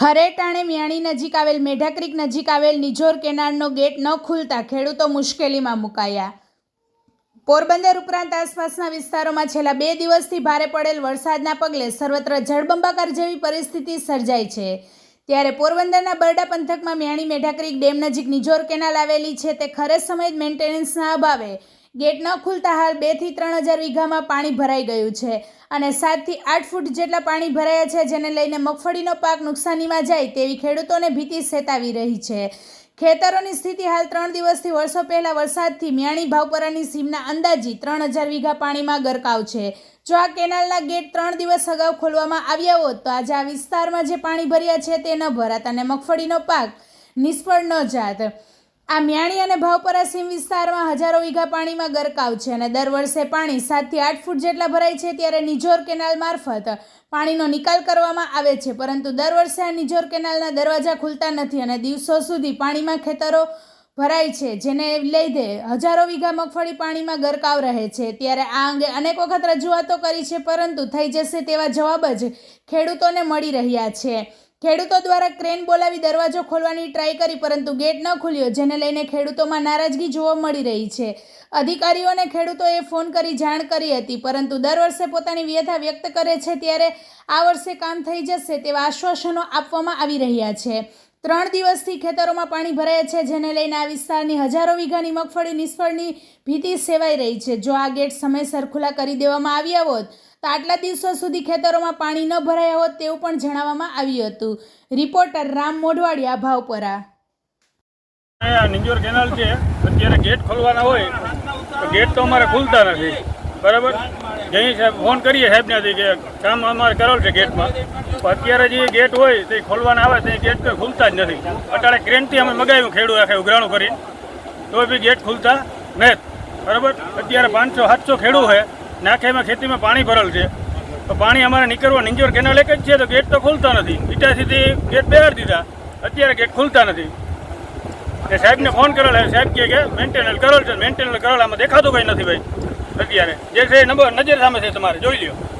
ખરેટાણે મિયાણી નજીક આવેલ મેઢા ક્રિક નજીક આવેલ નિઝોર કેનાલનો ગેટ ન ખુલતા ખેડૂતો મુશ્કેલીમાં મુકાયા. પોરબંદર ઉપરાંત આસપાસના વિસ્તારોમાં છેલ્લા બે દિવસથી ભારે પડેલ વરસાદના પગલે સર્વત્ર જળબંબાકાર જેવી પરિસ્થિતિ સર્જાઈ છે. ત્યારે પોરબંદરના બરડા પંથકમાં મિયાણી મેઢા ક્રિક ડેમ નજીક નિઝોર કેનાલ આવેલી છે. તે ખરે સમય મેન્ટેનન્સના અભાવે ગેટ ન ખુલતા હાલ બેથી ત્રણ હજાર વીઘામાં પાણી ભરાઈ ગયું છે. અને સાતથી આઠ ફૂટ જેટલા પાણી ભરાયા છે, જેને લઈને મગફળીનો પાક નુકસાનીમાં જાય તેવી ખેડૂતોને ભીતિ સેતાવી રહી છે. ખેતરોની સ્થિતિ હાલ ત્રણ દિવસથી વર્ષો પહેલા વરસાદથી મિયાણી ભાવપરાની સીમના અંદાજી ત્રણ હજાર વીઘા પાણીમાં ગરકાવ છે. જો આ કેનાલના ગેટ ત્રણ દિવસ અગાઉ ખોલવામાં આવ્યા હોત, તો આજે આ વિસ્તારમાં જે પાણી ભર્યા છે તે ન ભરાત અને મગફળીનો પાક નિષ્ફળ ન જાત. આ મ્યાણી અને ભાવપરા સીમ વિસ્તારમાં હજારો વીઘા પાણીમાં ગરકાવ છે અને દર વર્ષે પાણી સાતથી આઠ ફૂટ જેટલા ભરાય છે ત્યારે નિજોર કેનાલ મારફત પાણીનો નિકાલ કરવામાં આવે છે. પરંતુ દર વર્ષે આ નિજોર કેનાલના દરવાજા ખુલતા નથી અને દિવસો સુધી પાણીમાં ખેતરો ભરાય છે, જેને લીધે હજારો વીઘા મગફળી પાણીમાં ગરકાવ રહે છે. ત્યારે આ અંગે અનેક વખત રજૂઆતો કરી છે, પરંતુ થઈ જશે તેવા જવાબ જ ખેડૂતોને મળી રહ્યા છે. ખેડૂતો દ્વારા ક્રેન બોલાવી દરવાજો ખોલવાની ટ્રાય કરી, પરંતુ ગેટ ન ખુલ્યો, જેને લઈને ખેડૂતોમાં નારાજગી જોવા મળી રહી છે. અધિકારીઓને ખેડૂતોએ ફોન કરી જાણ કરી હતી, પરંતુ દર વર્ષે પોતાની વ્યથા વ્યક્ત કરે છે ત્યારે આ વર્ષે કામ થઈ જશે તેવા આશ્વાસનો આપવામાં આવી રહ્યા છે. ત્રણ દિવસથી ખેતરોમાં પાણી ભરાયા છે, જેને લઈને આ વિસ્તારની હજારો વીઘાની મગફળી નિષ્ફળની ભીતિ સેવાઈ રહી છે. જો આ ગેટ સમયસર ખુલ્લા કરી દેવામાં આવ્યા હોત, તો આટલા દિવસો સુધી ખેતરોમાં પાણી ન ભરાયા હોત તેવું પણ જણાવવામાં આવ્યું હતું. રિપોર્ટર રામ મોઢવાડિયા ભાવપરા. નિંજોર કેનાલ છે. અત્યારે ગેટ ખોલવાના હોય ગેટ તો અમારે ખુલતા નથી. બરાબર? જઈ સાહેબ, ફોન કરીએ સાહેબને કે કામ અમારે કરેલ છે ગેટમાં. અત્યારે જે ગેટ હોય તે ખોલવાના આવે તે ગેટ તો ખુલતા જ નથી. અટાણે ક્રેનથી અમે મગાવ્યું ખેડૂત આખે ઉઘરાણું કરી તો બી ગેટ ખુલતા નથી. બરાબર? અત્યારે પાંચસો, સાતસો ખેડૂ છે. નાખેમાં ખેતીમાં પાણી ભરેલ છે. તો પાણી અમારે નીકળવા નિંજોર કેનાલ એક જ છે, તો ગેટ તો ખુલતા નથી. ઇટાસીથી ગેટ બેહાડી દીધા. અત્યારે ગેટ ખુલતા નથી. એ સાહેબને ફોન કરેલ સાહેબ કે મેન્ટેનલ કરેલ છે. મેન્ટેનલ કરેલ. આમાં દેખાતું કંઈ નથી ભાઈ. અત્યારે જે છે નંબર નજર સામે છે તમારે. જોઈ લ્યો.